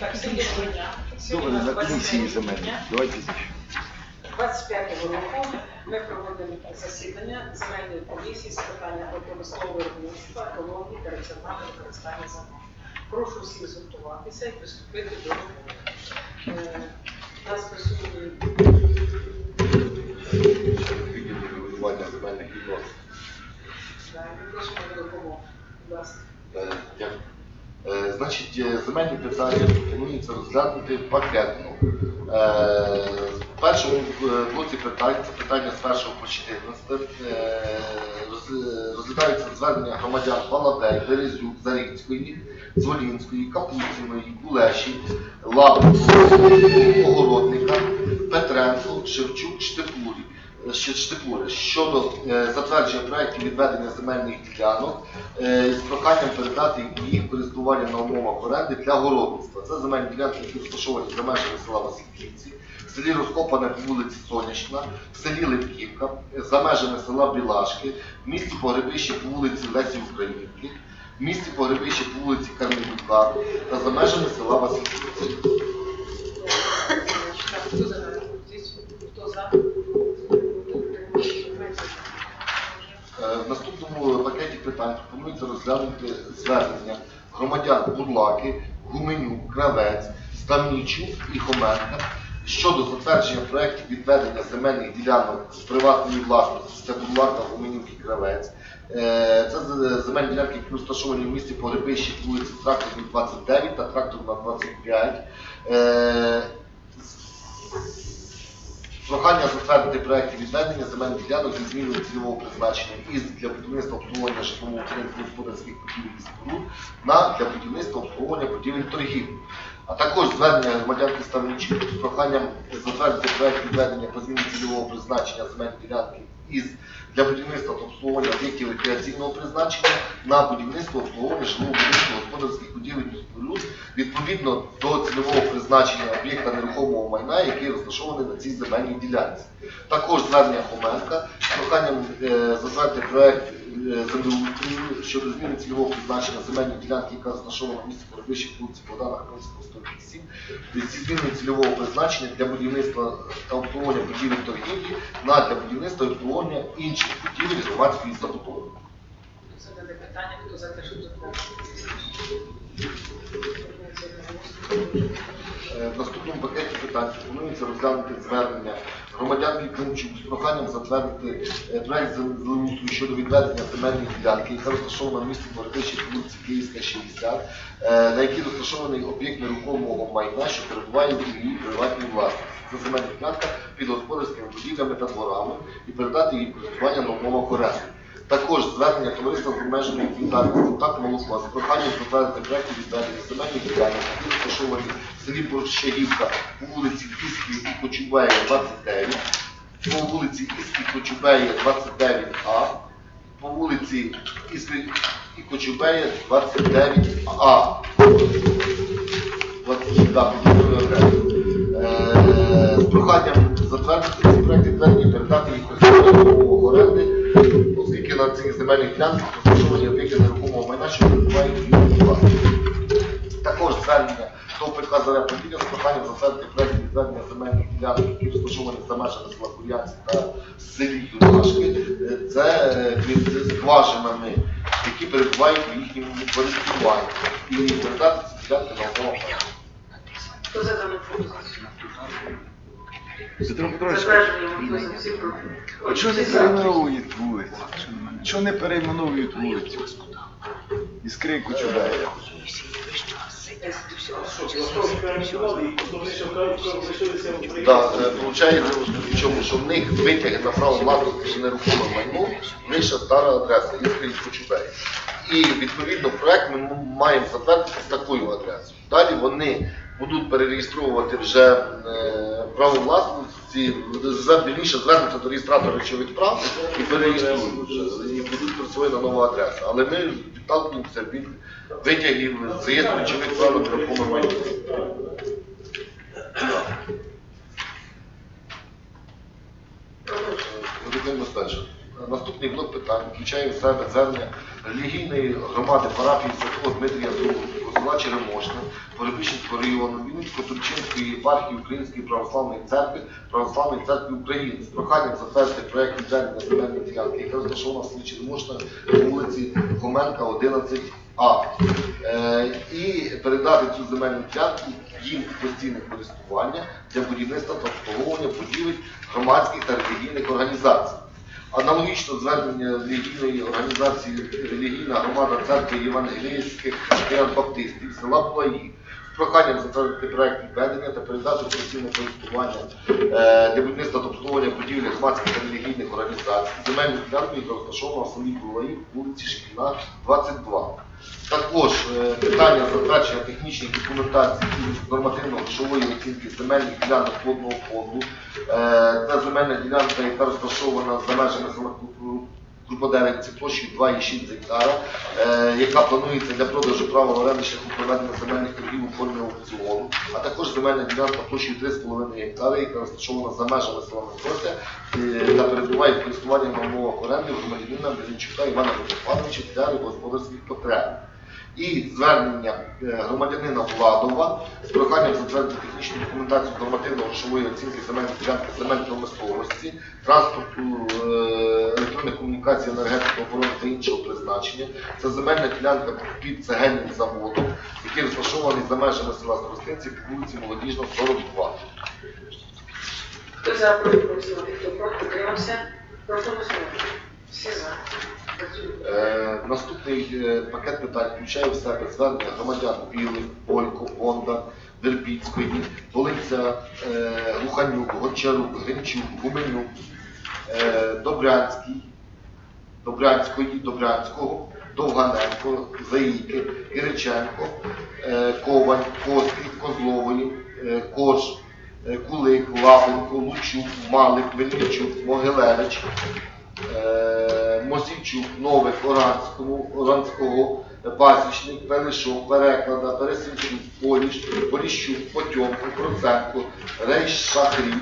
Так. Добре, на комісії 25 земельні. дня. Пізніше. 25 року ми проводимо засідання земельної комісії з питання промислового виробництва, екології та раціонального використання земель. Прошу всіх згуртуватися і приступити до е, нас присутні Відділ регулювання земельних відносин. е, відношення до. Будь ласка. Е, Е, Значить, е, земельні питання пропонується розглянути пакетно. В першому блоці питань, це питання з 1 по 14, е, роз- розглядаються звернення громадян Балабей, Березюк, Зарівської, Зволінської, Капуціної, Кулеші, Лаврикова, Огородника, Петренко, Шевчук, Штепурі. Штепури щодо е, затвердження проєктів відведення земельних ділянок е, з проханням передати їх користування на умовах оренди для городництва. Це земельні ділянки, які розташовані за межами села Васильківці, в селі Розкопане по вулиці Сонячна, в селі Липківка, за межами села Білашки, в місті Погребище по вулиці Лесі Українки, в місті Погребище по вулиці Кармелюка та за межами села Васильківці. Наступному пакеті питань пропонується розглянути звернення громадян Бурлаки, Гуменюк, Кравець, Стамнічук і Хоменка щодо затвердження проєктів відведення земельних ділянок з приватної власності це Бурлака, Гуменюк і Кравець. Е, Це земельні ділянки, які розташовані в місті Погребищі, по вулиці Тракторна 29 та Тракторна 25. Прохання затвердити проекти відведення земельних ділянок зі зміною цільового призначення із для будівництва обслуговування будинку господарських будівель і споруд на для будівництва обслуговування будівель торгів. А також звернення громадянки Ставничі з проханням затвердити проект відведення по зміні цільового призначення земельної ділянки із для будівництва та обслуговування об'єктів рекреаційного призначення на будівництво обслуговування жилого будинку господарських будівель і відповідно до цільового призначення об'єкта нерухомого майна, який розташований на цій земельній ділянці. Також звернення Хоменка з проханням е, затвердити проект е, щодо зміни цільового призначення земельної ділянки, яка розташована в місті Коробищі, вулиці Богдана Хмельницького, 108, зі зміною цільового призначення для будівництва та обслуговування будівель торгівлі на для будівництва і обслуговування інших будівель громадської забудови. Хто задає питання, хто за те? Е, В наступному пакеті питань пропонується розглянути звернення громадянки Климчук з проханням затвердити е, проект землеустрою щодо відведення земельної ділянки, яка розташована в місті по вулиці Київська, 60, е, на якій розташований об'єкт нерухомого майна, що перебуває в її приватній власності. Це земельна ділянка під господарськими будівлями та дворами і передати її користування на умовах. Також звернення товариства з обмеженою відповідальністю так молоко з проханням затвердити проекти відведення земельних ділянок, які розташовані в селі Борщагівка по вулиці Іській і Кочубея 29, по вулиці Іській Кочубея 29А, по вулиці Іській і Кочубея 29А. 20, проханням затвердити ці проекти відведення, передати їх користування оренди, оскільки на цих земельних ділянках розташовані об'єкти нерухомого майна, що перебувають в власності. Також звернення до ПК «Заря Поділля» з проханням затвердити проект відведення земельних ділянок, які розташовані за межами села Кур'янці та селі Юнашки. Е, Це е, під скважинами, які перебувають в їхньому користуванні. І передати ці ділянки на умовах. Хто за дану? Петро Петрович? А чого не перейменовують вулицю? Чого не перейменовують вулицю? Іскри Кочубея. Да, е, Получається, в чому, що в них витяги на право власності нерухоме майно, лише стара адреса, і Кочубей. І відповідно проект ми маємо затвердити з такою адресою. Далі вони будуть перереєстровувати вже е, право власності, вірніше звернуться до реєстратора речових прав і перереєструють і будуть працювати на нову адресу. Але ми відталкуємося від витягів з речових прав на нерухоме майно. Володимир Стальченко. Наступний блок питань включає в себе звернення релігійної громади парафії Святого Дмитрія села Черемошна, Поребищенського району, Вінницько-Турчинської єпархії Української православної церкви, Православної церкви України з проханням затвердити проект відведення земельної ділянки, яка розташована в селі Черемошна по вулиці Хоменка, 11А. Е, і передати цю земельну ділянку їм постійне користування для будівництва та обслуговування будівель громадських та релігійних організацій. Аналогічно звернення релігійної організації релігійна громада церкви євангелійських християн-баптистів села Плаї з проханням затвердити проект відведення та передати постійне користування е, для будівництва та обслуговування будівлі громадських та релігійних організацій земельних ділянку, яка розташована в селі Плаї, вулиці Шкільна, 22. Також е, питання затвердження технічної документації нормативно-грошової оцінки земельних ділянок водного фонду. Е, Це земельна ділянка, яка розташована за межами села Кру- Круподеревці площею 2,6 гектара, е, яка планується для продажу права оренди шляху проведення земельних торгів у формі аукціону, а також земельна ділянка площею 3,5 гектара, яка розташована за межами села Микося та перебуває в користуванні на умовах оренди громадянина Беренчука Івана Митрофановича для господарських потреб. І звернення е, громадянина Владова з проханням затвердити технічну документацію нормативно-грошової оцінки земельних ділянки земель промисловості, транспорту, е, електронних комунікацій, енергетики, оборони та іншого призначення. Це земельна ділянка під цегельним заводом, який розташований за межами села Стростинці по вулиці Молодіжна, 42. Хто за проти голосувати, хто проти утримався, прошу голосувати. Всі за. Е, наступний е, пакет питань включає в себе звернення громадян Білих, Бойко, Бонда, Вербіцької, Волинця, е, Луханюк, Гончарук, Гринчук, Гуменюк, е, Добрянський, Добрянської, Добрянського, Довганенко, Заїки, Кириченко, е, Коваль, Кострів, Козлової, е, Корж, е, Кулик, Лапенко, Лучук, Малик, Мельничук, Могилевич, е, Новик, Оранському, Оранського, Пасічник, Перешов, Переклада, Пересинчук, Поліш, Поліщук, Потьомко, Проценко, Рейш Шахрів,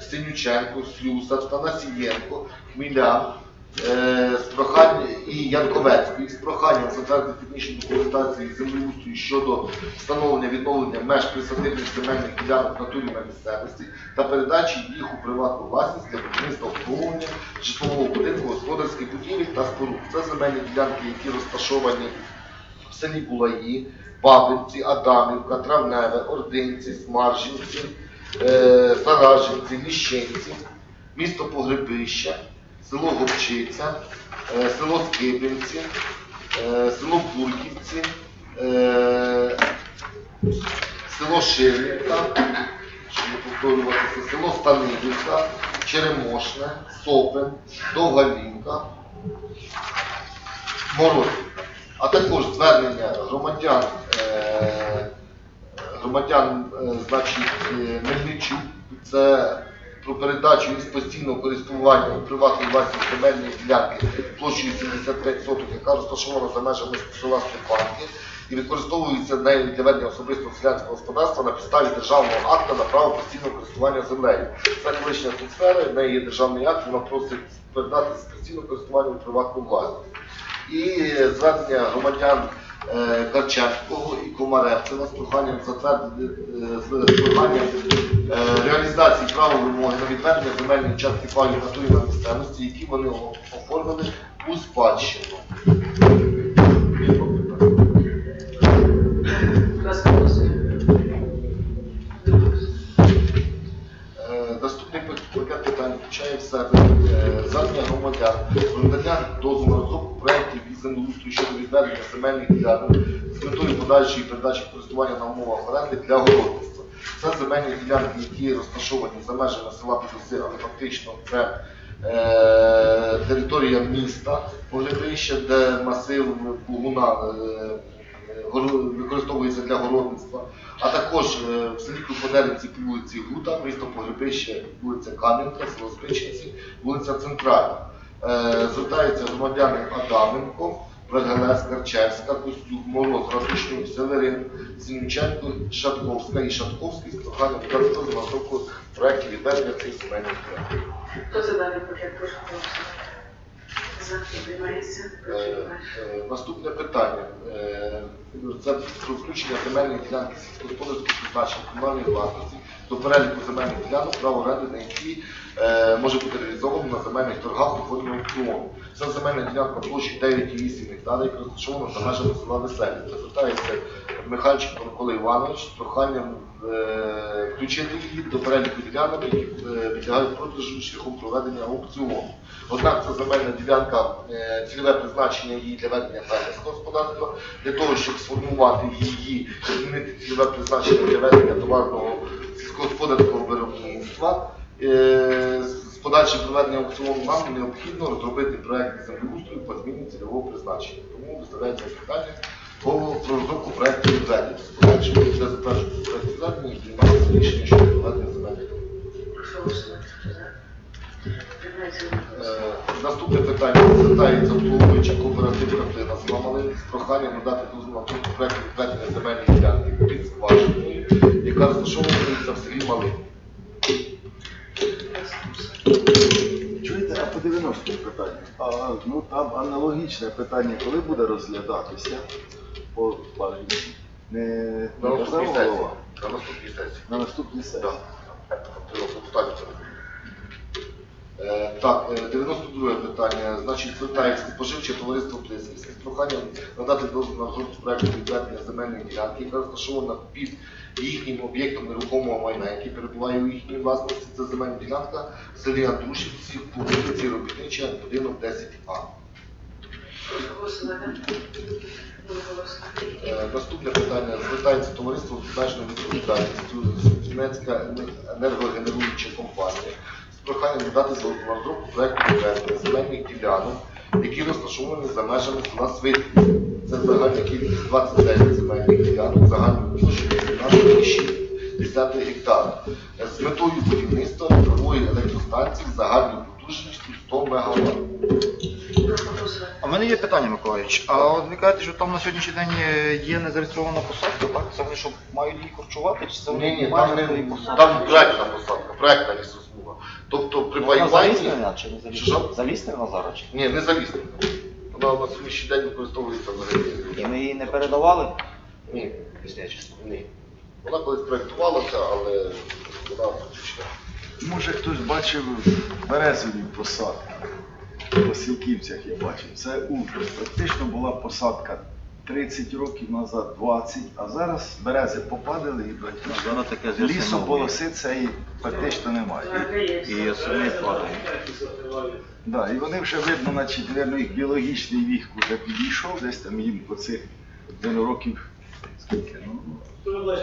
Синюченко, Слюса, Танасієнко, Хмілян, з проханням і Янковецький з проханням затвердити технічну документацію землеустрою щодо встановлення відновлення меж присадибних земельних ділянок натурі на місцевості та передачі їх у приватну власність для будівництва обслуговування житлового будинку, господарських будівель та споруд. Це земельні ділянки, які розташовані в селі Булаї, Бабинці, Адамівка, Травневе, Ординці, Смаржинці, е, Саражинці, Ліщенці, місто Погребище, село Гопчиця, е, село Скибинці, е, село Бурківці, е, село Ширівка, щоб село Станилівка, Черемошне, Сопен, Довгалінка, Морозівка. А також звернення громадян, громадян, значить, Мельничук, це про передачу із постійного користування у приватну власність земельної ділянки площею 75 соток, яка розташована за межами села Степанки і використовується нею для ведення особистого селянського господарства на підставі державного акта на право постійного користування землею. Це колишня сфера, в неї є державний акт, вона просить передати з постійного користування у приватну власність і звернення громадян е, Карчевського і Комаревцева з проханням затвердити е, з проханням е, реалізації права вимоги на відведення земельної частки паю натурі на місцевості, які вони оформили у спадщину. Відведення земельних ділянок з метою подальшої передачі користування на умовах оренди для городництва. Це земельні ділянки, які розташовані за межами села Підоси, але фактично це е, територія міста Погребище, де масив Бугуна е, використовується для городництва, а також е, в селі Круподерівці по вулиці Гута, місто Погребище, вулиця Кам'янка, село Спичинці, вулиця Центральна. Е, Звертаються громадяни Адаменко, Вергелес, Карчевська, Костюк, Мороз, Ратушнюк, Северин, Синюченко, Шатковська і Шатковський з проханням дозвіл розробку проєктів відведення цих земельних ділянок. Хто за даний пакет, прошу голосувати. Е, е, Наступне питання. Е, Це про включення земельної ділянки сільськогосподарського призначення комунальної власності до переліку земельних ділянок, право оренди на які може бути реалізовано на земельних торгах у формі аукціону. Це земельна ділянка площі 9,8 гектара, яка розташована за межами села Веселі. Звертається Михальченко Микола Іванович з проханням е, включити її до переліку ділянок, які е, підлягають продажу шляхом проведення аукціону. Однак це земельна ділянка, е, цільове призначення її для ведення фермерського господарства, для того, щоб сформувати її, змінити цільове призначення для ведення товарного сільськогосподарського виробництва. Е, З подальшим проведенням аукціону нам необхідно розробити проект землеустрою по зміні цільового призначення. Тому виставляється питання про розробку проекту відведення. З подальшим буде затверджувати проект відведення і приймається рішення щодо проведення земельних. Е, Наступне питання звертається обслуговуюча кооператив «Картина» з Малин з проханням надати дозвіл на проекту відведення земельної ділянки під скважиною, яка розташовується Ну там аналогічне питання, коли буде розглядатися по Лаврінці? Не, На наступній казав сесії. голова? На наступній сесії. На наступній сесії. Так. Треба поставити. Е, Так, е, 92 питання. Значить, звертається споживче товариство Близькість з проханням надати дозвіл на розробку проекту відведення земельної ділянки, яка розташована під їхнім об'єктом нерухомого майна, який перебуває у їхній власності. Це земельна ділянка селі Андрушівці по вулиці Робітнича, будинок 10А. Е, Наступне питання звертається товариство з обмеженою відповідальністю Вінницька енергогенеруюча компанія з проханням надати на розробку проекту відведення земельних ділянок, які розташовані за межами села Свитків. Це загальна кількість 29 земельних ділянок, загальною площею 18,6 гектара з метою будівництва нової електростанції загальною потужністю 100 МВт. А в мене є питання, Миколаївич. А от ви кажете, що там на сьогоднішній день е, є незареєстрована посадка, так? Це вони що мають її харчувати, чи це вони Ні, ні, мають там, не, посадки? там проектна посадка, проектна лісосмуга. Тобто при Вона воюванні... заліснена чи не Що, що? зараз чи? Ні, не залізна. Вона на сьогоднішній день використовується взагалі. І ми її не передавали? Ні, ні. Вона колись проєктувалася, але вона фактично. Може хтось бачив березові посадки. По Сілківцях я бачив. Це ужас. Практично була посадка 30 років назад, 20, а зараз берези попадали і таке з лісу полоси цієї практично немає. І осени падають. Да, і вони вже видно, значить, наверно, їх біологічний вік вже підійшов, десь там їм по цих один років скільки, ну,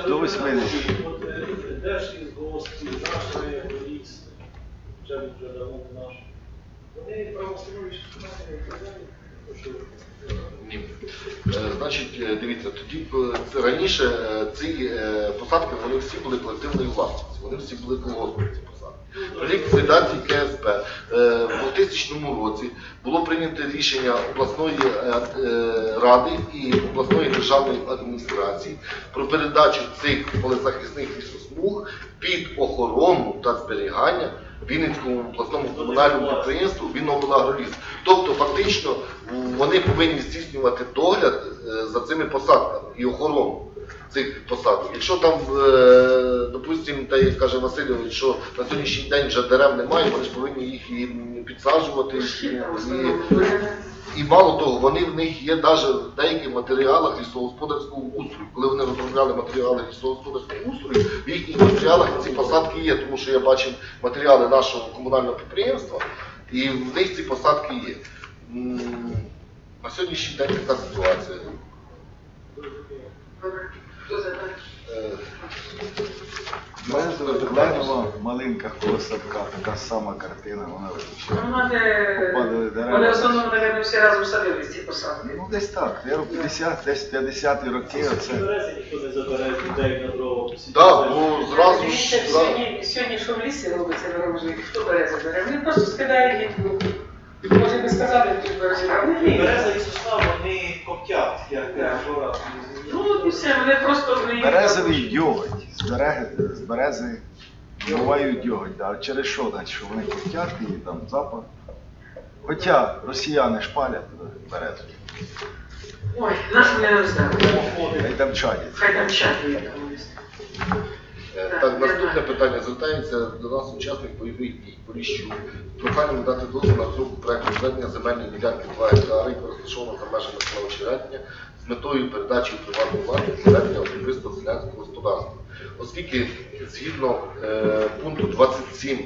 До 80. Держ із гостів, нашої поліції, вже вже давно наш. Вони правословні Ні. Е, Значить, е, дивіться, тоді е, раніше ці посадки вони всі були колективною власністю, вони всі були колгоспні ці посадки. При ліквідації КСП в 2000 році було прийнято рішення обласної ради і обласної державної адміністрації про передачу цих полезахисних лісосмуг під охорону та зберігання Вінницькому обласному комунальному підприємству Віннооблагроліс. Тобто, фактично, вони повинні здійснювати догляд е, за цими посадками і охорону цих посадок. Якщо там, е, допустимо, та як каже Васильович, що на сьогоднішній день вже дерев немає, вони ж повинні їх і підсаджувати. І, і, мало того, вони в них є навіть в деяких матеріалах лісогосподарського устрою. Коли вони розробляли матеріали лісогосподарського устрою, в їхніх матеріалах ці посадки є, тому що я бачив матеріали нашого комунального підприємства, і в них ці посадки є. На сьогоднішній день така ситуація. Березова, маленька колосадка, така сама картина, вона ще. Попадали дерева. Вони в основному, мабуть, всі разом садили ці посадки. Ну десь так, я 50, десь 50-ті роки оце. Берези ніхто не забере людей на дрова. Так, ну зразу ж. сьогодні, що в лісі робиться дорожник, хто берези бере? Вони просто скидають їх. ну, Може би сказали, хто берези бере. Вони вміють. Береза і сосна, вони коптять, як. Ну, і все, вони просто Березовий дьоготь. З, береги, з берези вбивають дьоготь. А через що? Значить, що вони хотять і там запах. Хоча росіяни шпалять березу. Ой, нас не роздають. Та там чадять. Хай там є. Е, Так, наступне питання звертається до нас учасник бойових дій Поліщук. Прохання надати дозвіл на розробку проекту зведення земельної ділянки 2 гектари, яка розташована за межами села Очеретня, з метою передачі у приватну власність ведення особистого селянського господарства. Оскільки згідно е, пункту 27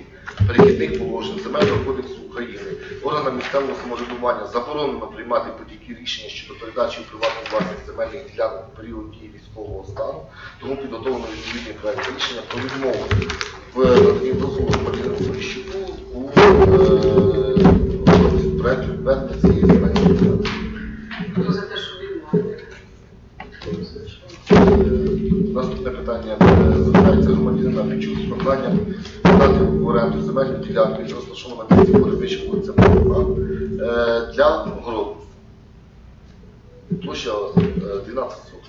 перехідних положень Земельного кодексу України органам місцевого самоврядування заборонено приймати будь-які рішення щодо передачі у приватну власність земельних ділянок у період дії військового стану, тому підготовлено відповідний проект рішення про відмову в наданні дозволу громадянину Поліщуку у е, проекту відведення цієї земельної ділянки. Пічук з проханням надати в оренду земельну ділянку, яка розташована на місці Борисовича вулиця Павлова, е, для городництва. Площа е, 12 соток.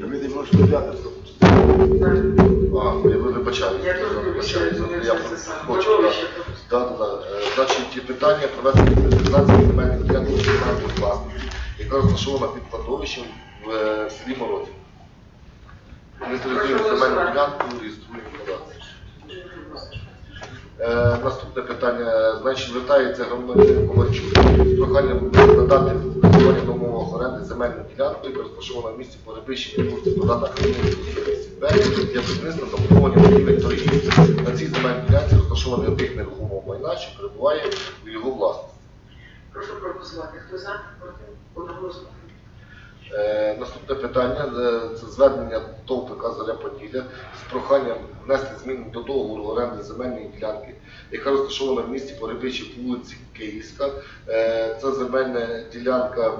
Та ви не можете взяти. А, я вибачаю, Я теж вибачаю, вибачаю, я хочу. Е, Значить, питання проведення інвентаризації земельних ділянок власності, яка розташована під кладовищем в е, селі Морозів. Інвентаризуємо земельну ділянку, реєструємо податки. Е, Наступне питання. Значить, звертається громадянин Ковальчук з проханням надати користування на умовах оренди земельну ділянку, яка розташована в місті Богдана Хмельницького, 185, для будівництва та обслуговування будівель торгів. На цій земельній ділянці розташований об'єкт нерухомого майна, що перебуває у його власності. Прошу проголосувати. Хто за? Проти? Одноголосно. Е, Наступне питання е, це звернення ТОВ ПК Заря Поділля з проханням внести зміни до договору оренди земельної ділянки, яка розташована в місті Поребичі по вулиці Київська. Е, Це земельна ділянка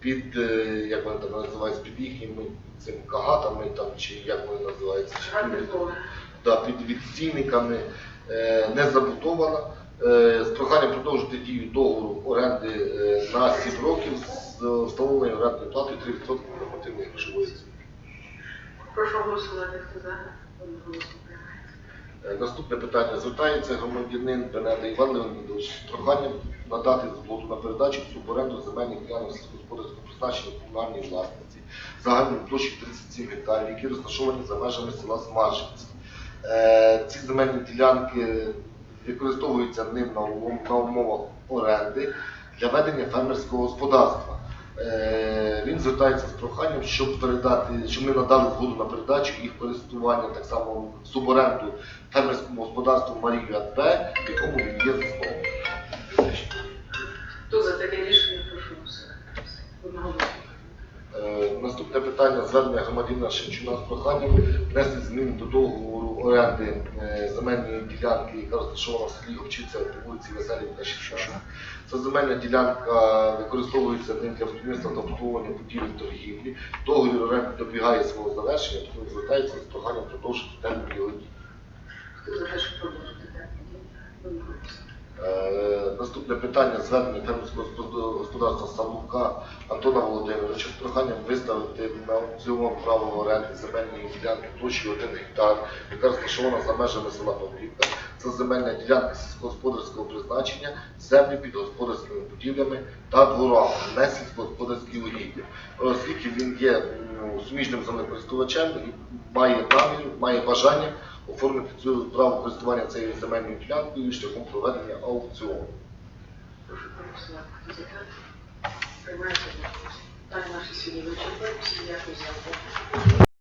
під, як вони там називаються, під їхніми цим кагатами, там, чи як вони називаються, да, під відстійниками, не забудована. З проханням продовжити дію договору оренди на 7 років з встановленою орендною платою 3% нормативної грошової оцінки. Прошу голосувати. Хто за? Е, Наступне питання. Звертається громадянин Бенеда Іван Леонідович з проханням надати згоду на передачу в суборенду земельних ділянок сільськогосподарського призначення комунальної власності загальною площею 37 гектарів, які розташовані за межами села Смаржинці. Е, Ці земельні ділянки використовуються ним на на умовах оренди для ведення фермерського господарства. Е, Він звертається з проханням, щоб передати, щоб ми надали згоду на передачу їх користування так само в суборенду фермерському господарству Марії АТБ, в якому він є засновником. Хто за таке рішення? Прошу голосувати. Е, Наступне питання звернення громадянина Шевчуна з проханням внести зміни до договору оренди земельної ділянки, яка розташована в селі Овчиця по вулиці Веселівка, 16. Ця земельна ділянка використовується ним для будівництва та обслуговування будівель торгівлі. Договір оренди добігає свого завершення, тому звертається з проханням продовжити термін його дії. Хто за те, що продовжити термін? Е, Наступне питання звернення фермерського господ- господарства Савлука Антона Володимировича з проханням виставити на аукціон право оренди земельної ділянки площею 1 гектар, яка розташована за межами села Павлівка. Це земельна ділянка сільськогосподарського призначення, землі під господарськими будівлями та дворами, не сільськогосподарські угіддя. Оскільки він є суміжним землекористувачем і має намір, має бажання оформити право користування цією земельною ділянкою шляхом проведення аукціону. Прошу за те? Приймається одноголосно. Питання наші сьогодні вичерпуються. Дякую.